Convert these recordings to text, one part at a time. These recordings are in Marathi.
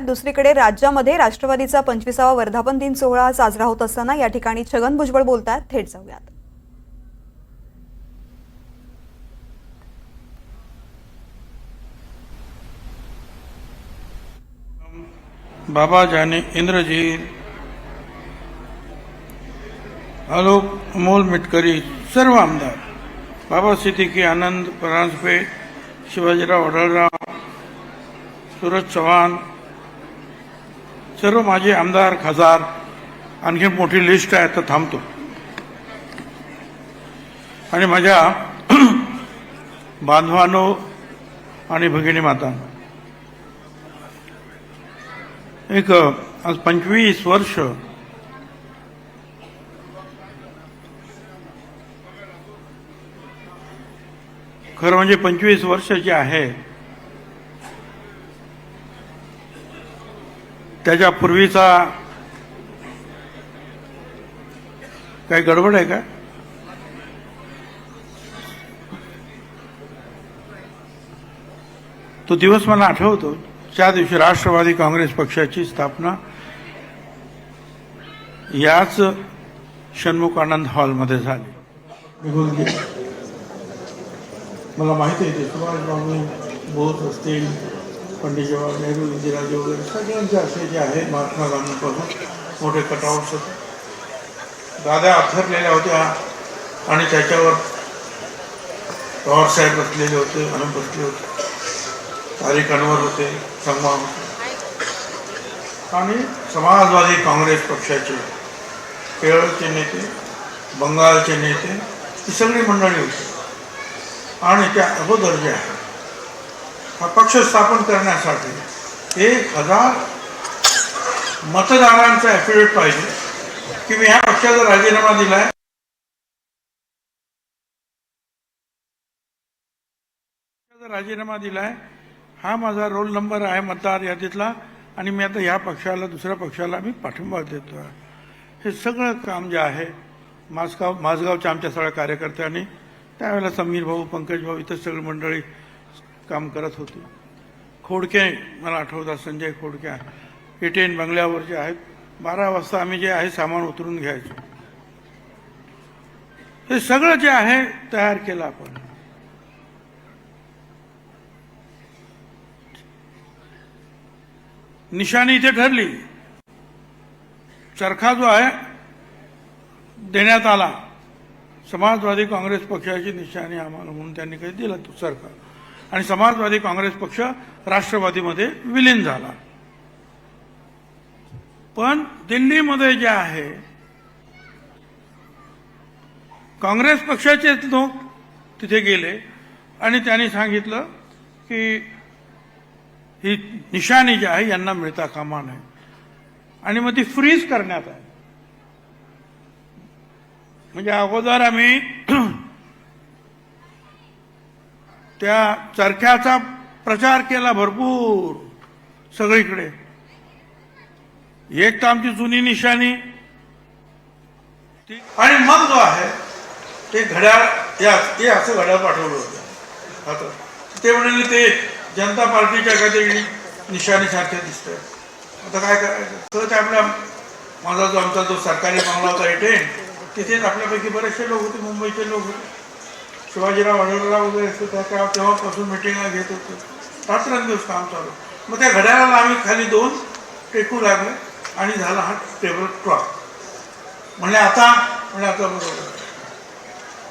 दुसरीकडे राज्यामध्ये राष्ट्रवादीचा पंचवीसावा वर्धापन दिन सोहळा साजरा होत असताना या ठिकाणी छगन भुजबळ बोलतात थेट जाऊयात. बाबा जाने इंद्रजीत आलोक अमोल मिटकरी सर्व आमदार. बाबा सिद्दीकी आनंद परांजपे शिवाजीराव वडळराव सूरज चव्हाण सर्व माझे आमदार खासदार आणखी मोठी लिस्ट आहे तर थांबतो. आणि माझ्या बांधवानो आणि भगिनी माता एक आज पंचवीस वर्ष खरं म्हणजे पंचवीस वर्ष जे आहे त्याच्या पूर्वीचा काही गडबड आहे का? तो दिवस मला आठवतो. त्या दिवशी राष्ट्रवादी काँग्रेस पक्षाची स्थापना. याच षण्मुख आनंद हॉलमध्ये झाली. मला माहिती आहे ते. सुभाषबाबू बोलत असतील. पंडित जवाहर नेहरू इंदिराजी वगैरे सगळ्यांचे असे जे आहे महात्मा गांधीपासून मोठे कटआउट्स होते. दादा अथरलेल्या होत्या आणि त्याच्यावर पवार साहेब बसलेले होते आणि बसले होते. तारीख अनवर होते संगमा होते. आणि समाजवादी काँग्रेस पक्षाचे केरळचे नेते बंगालचे नेते ही सगळी मंडळी होती. आणि त्या अगोदर जे आहे हा पक्ष स्थापन करण्यासाठी एक हजार मतदारांचा ॲफिडेविट पाहिजे. की मी ह्या पक्षाचा राजीनामा दिलाय. पक्षाचा राजीनामा दिलाय. हा माझा रोल नंबर आहे मतदार यादीतला आणि मी आता ह्या पक्षाला दुसऱ्या पक्षाला मी पाठिंबा देतो आहे हे सगळं काम जे आहे मासगाव माझगावच्या आमच्या सगळ्या कार्यकर्त्यांनी त्यावेळेला समीर भाऊ पंकज भाऊ इतर सगळी मंडळी काम करत होती. खोडके मला आठवतात संजय खोडक्या एटीएन बंगल्यावर जे आहेत बारा वाजता आम्ही जे आहे सामान उतरून घ्यायचो. हे सगळं जे आहे तयार केलं आपण. निशाणी इथे ठरली. चरखा जो आहे देण्यात आला. समाजवादी काँग्रेस पक्षाची निशाणी आम्हाला म्हणून त्यांनी काही दिला तो चरखा. आणि समाजवादी काँग्रेस पक्ष राष्ट्रवादीमध्ये विलीन झाला. पण दिल्लीमध्ये जे आहे काँग्रेस पक्षाचे लोक तिथे गेले आणि त्यांनी सांगितलं की ही निशाणी जी आहे यांना मिळता कामा नये. आणि मग ती फ्रीज करण्यात आहे म्हणजे अगोदर आम्ही त्या चरख्याचा प्रचार केला भरपूर सगळीकडे. एक तर आमची जुनी निशाणी. आणि मग जो आहे ते घड्याळ या ते असं घड्याळ पाठवलं होतं. आता ते म्हणाले ते जनता पार्टीच्या काहीतरी निशाणीसारख्या दिसत आता काय करायचं? तर ते आपल्या माझा जो आमचा जो सरकारी बंगला होता एटेन तिथेच आपल्यापैकी बरेचसे लोक होते मुंबईचे लोक होते. शिवाजीराव वडोदराव वगैरे असतो त्या तेव्हा तेव्हापासून मिटिंगला घेत होतो. रात्रंदिवस काम चालू. मग त्या घड्याळाला आम्ही खाली दोन टेकू लागले आणि झाला हा टेबल क्लॉक म्हणजे आता म्हणजे आता बरोबर.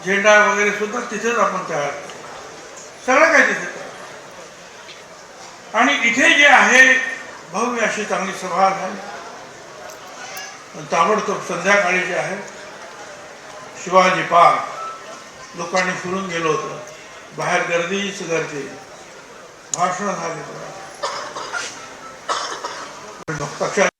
झेंडा वगैरे सुद्धा तिथेच आपण तयार सगळं काही तिथे तयार. आणि इथे जे आहे भव्य अशी चांगली सभा झाली. ताबडतोब संध्याकाळी जे आहे शिवाजी पार्क. लोकांनी फिरून गेलो होतो. बाहेर गर्दीच गर्दी भाषण झाले. पक्षाने